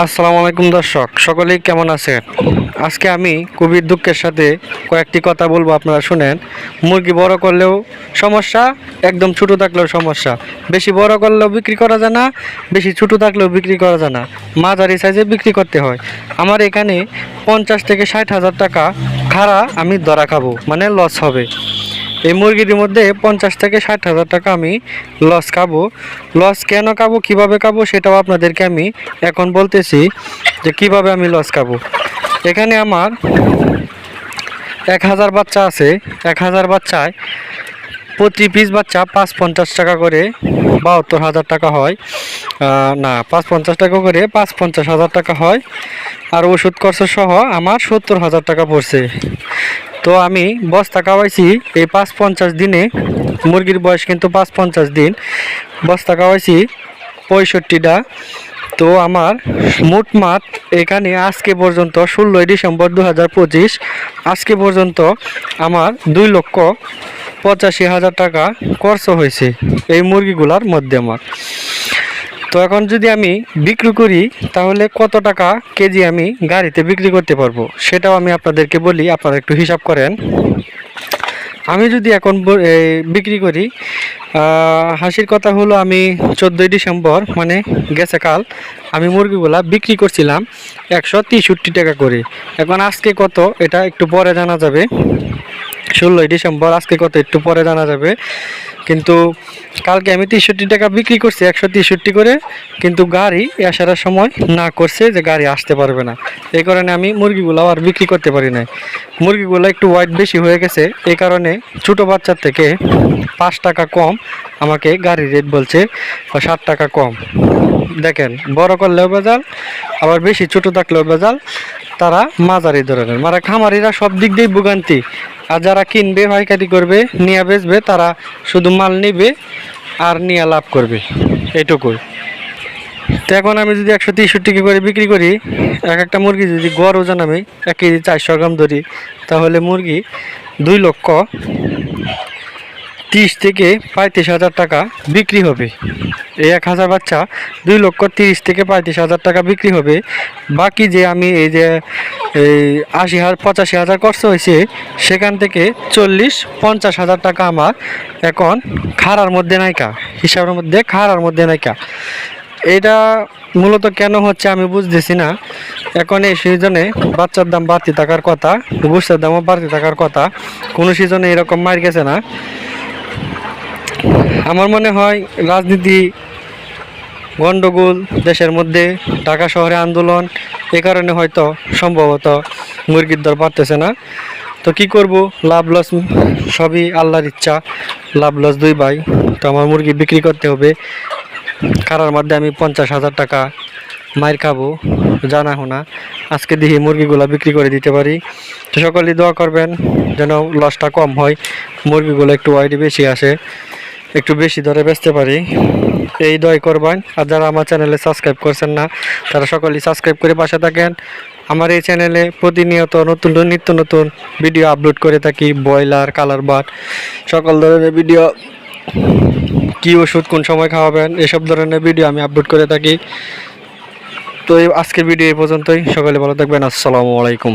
আসসালামু আলাইকুম দর্শক, সকলেই কেমন আছেন? আজকে আমি খুবই দুঃখের সাথে কয়েকটি কথা বলব আপনারা শুনেন। মুরগি বড় করলেও সমস্যা, একদম ছোটো থাকলেও সমস্যা। বেশি বড় করলেও বিক্রি করা যায় না, বেশি ছোটো থাকলেও বিক্রি করা যায় না। মাঝারি সাইজে বিক্রি করতে হয়। আমার এখানে পঞ্চাশ থেকে ষাট হাজার টাকা খাড়া আমি ধরা খাব মানে লস হবে। এই মুরগিটির মধ্যে পঞ্চাশ থেকে ষাট হাজার টাকা আমি লস খাব। লস কেন খাব, কীভাবে খাব সেটাও আপনাদেরকে আমি এখন বলতেছি যে কীভাবে আমি লস খাব। এখানে আমার এক হাজার বাচ্চা আছে। এক হাজার বাচ্চায় প্রতি পিস বাচ্চা পাঁচ পঞ্চাশ টাকা করে বাহাত্তর হাজার টাকা হয়। না, পাঁচ পঞ্চাশ টাকা করে পাঁচ পঞ্চাশ হাজার টাকা হয়। আর ওষুধ খরচ সহ আমার সত্তর হাজার টাকা পড়ছে। তো আমি বস্তা খাওয়াইছি এই পাঁচ পঞ্চাশ দিনে। মুরগির বয়স কিন্তু পাঁচ পঞ্চাশ দিন। বস্তা খাওয়াইছি পঁয়ষট্টিটা। তো আমার মোটমাট এখানে আজকে পর্যন্ত ষোলোই ডিসেম্বর দু পঁচিশ। আজকে পর্যন্ত আমার দুই লক্ষ পঁচাশি হাজার টাকা খরচ হয়েছে এই মুরগিগুলার মধ্যে আমার। তো এখন যদি আমি বিক্রি করি, তাহলে কত টাকা কেজি আমি গাড়িতে বিক্রি করতে পারব? সেটাও আমি আপনাদেরকে বলি, আপনারা একটু হিসাব করেন। আমি যদি এখন বিক্রি করি হাসির কথা হলো আমি চোদ্দোই ডিসেম্বর মানে গেছে কাল, আমি মুরগিগুলা বিক্রি করছিলাম একশো তেষট্টি টাকা করে। এখন আজকে কত? এটা একটু পরে জানা যাবে। ষোলোই ডিসেম্বর, আজকে কত? একটু পরে জানা যাবে। কিন্তু কালকে আমি তেষট্টি টাকা বিক্রি করছি, একশো তেষট্টি করে। কিন্তু গাড়ি আসার সময় না করছে যে গাড়ি আসতে পারবে না। এই কারণে আমি মুরগিগুলো আর বিক্রি করতে পারি নাই। মুরগিগুলো একটু ওয়াইট বেশি হয়ে গেছে। এই কারণে ছোটো বাচ্চার থেকে পাঁচ টাকা কম আমাকে গাড়ির রেট বলছে ষাট টাকা কম। দেখেন, বড় করলেও বেজাল, আবার বেশি ছোটো থাকলেও বেজাল। তারা মাঝারি ধরনের মানে খামারিরা সব দিক দিয়ে ভোগান্তি। যারা কিনবে, পাইকারি করবে, নিয়ে বেচবে, তারা শুধু মাল নিবে আর নিয়ে লাভ করবে। এটুকুই। তো এখন আমি যদি একশো তেষট্টি করে বিক্রি করি, এক একটা মুরগি যদি গড় ওজন আমি এক কেজি চারশো গ্রাম ধরি, তাহলে মুরগি দুই লক্ষ তিরিশ থেকে পঁয়ত্রিশ হাজার টাকা বিক্রি হবে। এই এক হাজার বাচ্চা দুই লক্ষ তিরিশ থেকে পঁয়ত্রিশ হাজার টাকা বিক্রি হবে। বাকি যে আমি এই যে এই আশি হাজার, পঁচাশি হাজার খরচ হয়েছে, সেখান থেকে চল্লিশ, পঞ্চাশ হাজার টাকা আমার এখন খাড়ার মধ্যে নাইকা, হিসাবের মধ্যে খাড়ার মধ্যে নাইকা। এটা মূলত কেন হচ্ছে আমি বুঝতেছি না। এখন এই সিজনে বাচ্চার দাম বাড়তি থাকার কথা গোষ্ঠের দামও বাড়তি থাকার কথা, কোনো সিজনে এরকম মার গেছে না। আমার মনে হয় রাজনীতি গণ্ডগোল দেশের মধ্যে ঢাকা শহরে আন্দোলন, এ কারণে হয়তো সম্ভবত মুরগির দর বাড়তেছে না। তো কি করব? লাভ লস সবই আল্লাহর ইচ্ছা, লাভ লস দুই ভাই। তো আমার মুরগি বিক্রি করতে হবে। কারার মধ্যে আমি পঞ্চাশ হাজার টাকা মায়ের খাব, জানা হোনা। আজকে দেখি মুরগিগুলো বিক্রি করে দিতে পারি। তো সকলেই দোয়া করবেন যেন লসটা কম হয়, মুরগিগুলো একটু ওয়াইডি বেশি আসে, একটু বেশি দরে বেচতে পারি। এই দয় করবেন। আর যারা আমার চ্যানেলে সাবস্ক্রাইব করছেন না, তারা সকলেই সাবস্ক্রাইব করে পাশে থাকেন। আমার এই চ্যানেলে প্রতিনিয়ত নতুন নিত্য নতুন ভিডিও আপলোড করে থাকি, ব্রয়লার, কালার বাট সকল ধরনের ভিডিও কি ওষুধ কোন সময় খাওয়াবেন, এসব ধরনের ভিডিও আমি আপলোড করে থাকি। তো আজকের ভিডিও এই পর্যন্তই। সকলে ভালো থাকবেন। আসসালামু আলাইকুম।